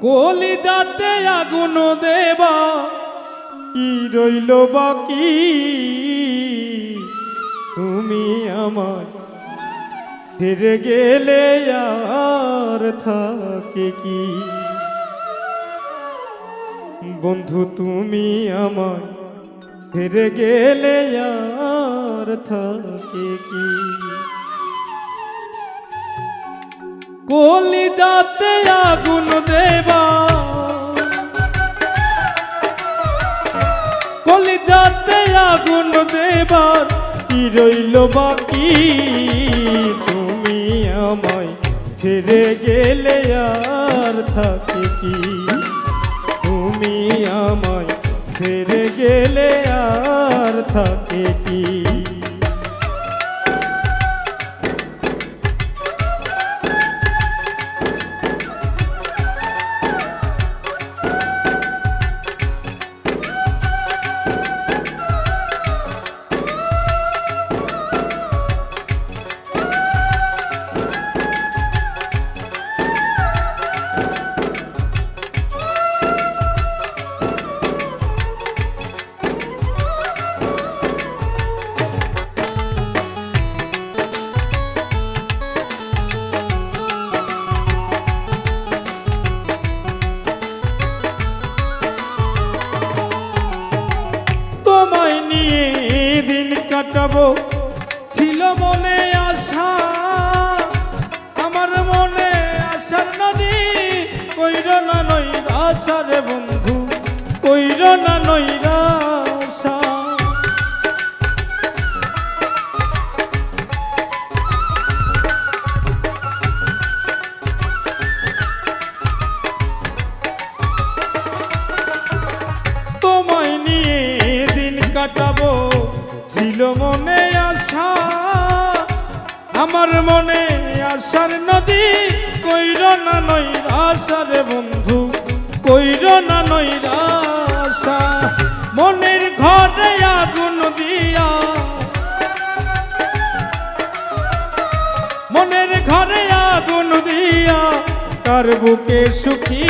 কলি যাতে আগুন দেবা। কি রইল বাকি? তুমি আমার ফিরে গেলে আর থাকে কি? বন্ধু, তুমি আমার ফিরে গেলে আর থাকে কি? কলি যাতে আগুন দেবা। কলি যাতে আগুন দেবার কি রইল বাকি? তুমি আমায় ছেড়ে গেলে আর থাকে কি? তুমি আমায় ছেড়ে গেলে আর থাকে কি? কাটাবো। ছিল মনে আশা, আমার মনে আশার নদী। কইর না নই আশা রে বন্ধু, কইর না নই তোমায় নিয়ে দিন কাটাবো। ছিল মনে আশা, আমার মনে আশার নদী। কইর না নই আশার বন্ধু, কইর না নই আশা। মনের ঘরে আগুন দিয়া। মনের ঘরে আগুন দিয়া, কার বুকে সুখী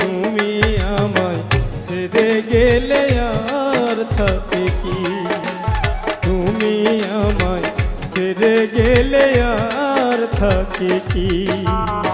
তুমি আমায় ছেড়ে গেলে? থাকে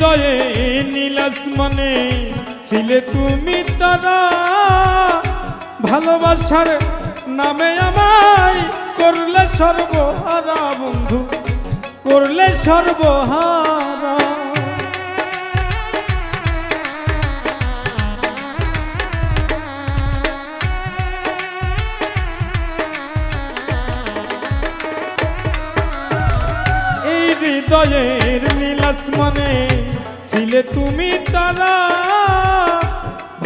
হৃদয়ে নীলাস মানে ছিলে তুমি তারা। ভালোবাসার নামে আমায় করলে সর্বহারা বন্ধু, করলে সর্বহারা। এই হৃদয়ের নীলাস ছিলে তুমি তারা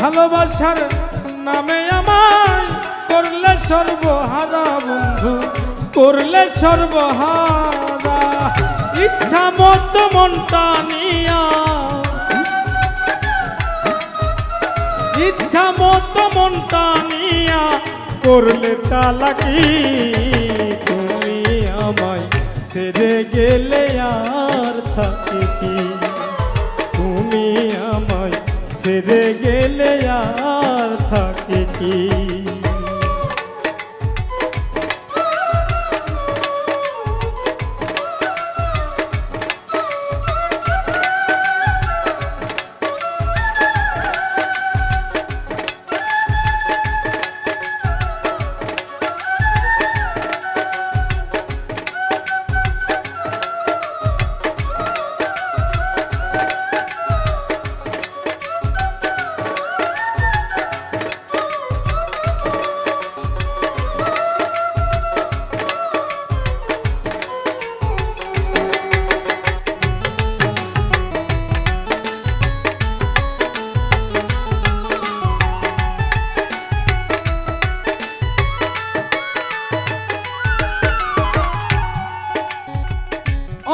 ভালোবাসার নামে আমায় করলে সর্বহারা বন্ধু, করলে সর্বহারা। ইচ্ছা মতো মনটা নিয়া। ইচ্ছা মতো মনটা নিয়া করলে চালাকি তুমি আমায় ছেড়ে গেলে আর থাকে ছেড়ে গেলে আর থাকে কি?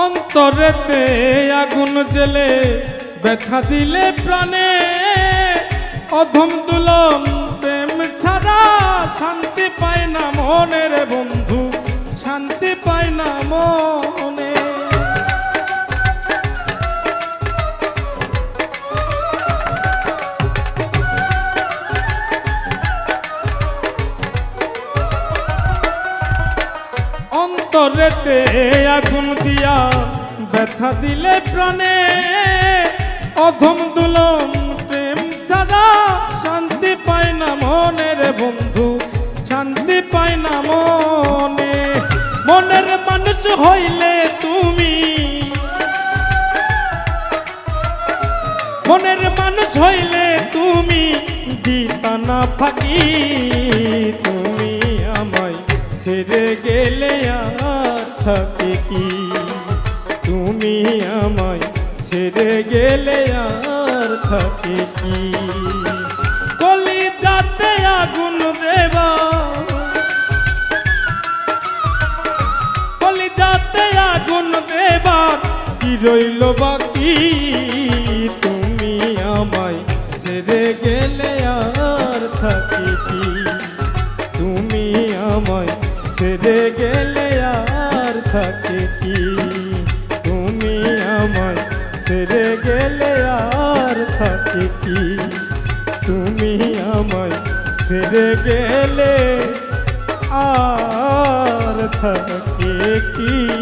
অন্তরেতে আগুন জেলে ব্যথা দিলে প্রাণে। অধম দুলন প্রেম ছাড়া শান্তি পায় না মনের বন্ধু। শান্তি পায় না মনে। অন্তরেতে আগুন দিয়া ব্যথা দিলে প্রাণে, অধম দুলম প্রেম ছাড়া শান্তি পায় না মনের বন্ধু, শান্তি পায় না মনে। মনের মানুষ হইলে তুমি, মনের মানুষ হইলে তুমি দিতা না ফাঁকি, তুমি আমায় ছেড়ে গেলে থাকে কি তুমি আমায় ছেড়ে গেলে আর থাকে কি? কলি যাতে আগুন দেবা। কলি যাতে আগুন দেবার কি রইল বাকি? তুমি আমায় ছেড়ে গেলে আর থাকি কি? তুমি আমায় ছেড়ে গেলে আর থাকে কি? তুমি আমার ছেড়ে গেলে আর থাকে কি? তুমি আমায় ছেড়ে গেলে আর থাকে কি?